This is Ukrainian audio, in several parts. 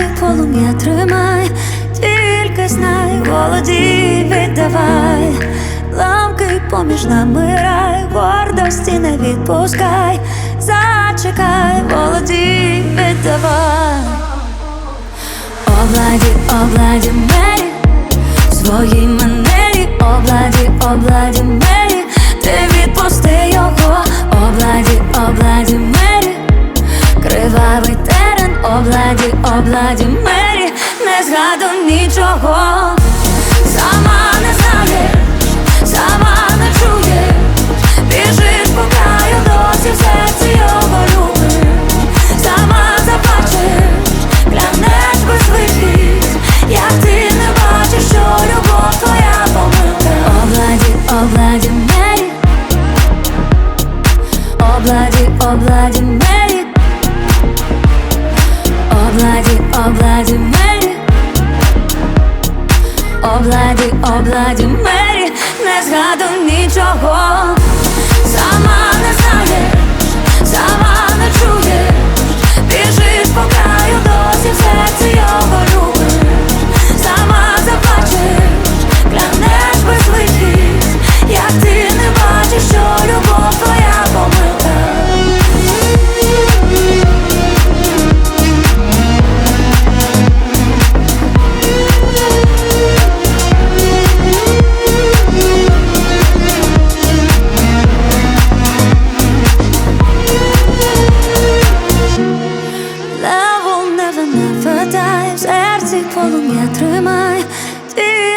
серці полум'я тримай, тільки знай, володі віддавай, ламки поміж нами рай, гордості не відпускай, зачекай, володі віддавай. Обладі, обладі мері, своїй манері, обладі, обладі мері, ти відпусти його, обладі, обладі мері, обладі мері, не згаду нічого, сама не знаєш, сама не біжиш по краю досі в серці його любиш, сама заплачеш, клянеш без вихід, як ти не бачиш, що любов твоя помилка. Обладі, обладі мері, обладі, обладі мері, обладі, мері, обладі, обладі мері, не згаду нічого.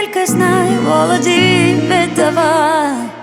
тільки знай, володі віддавай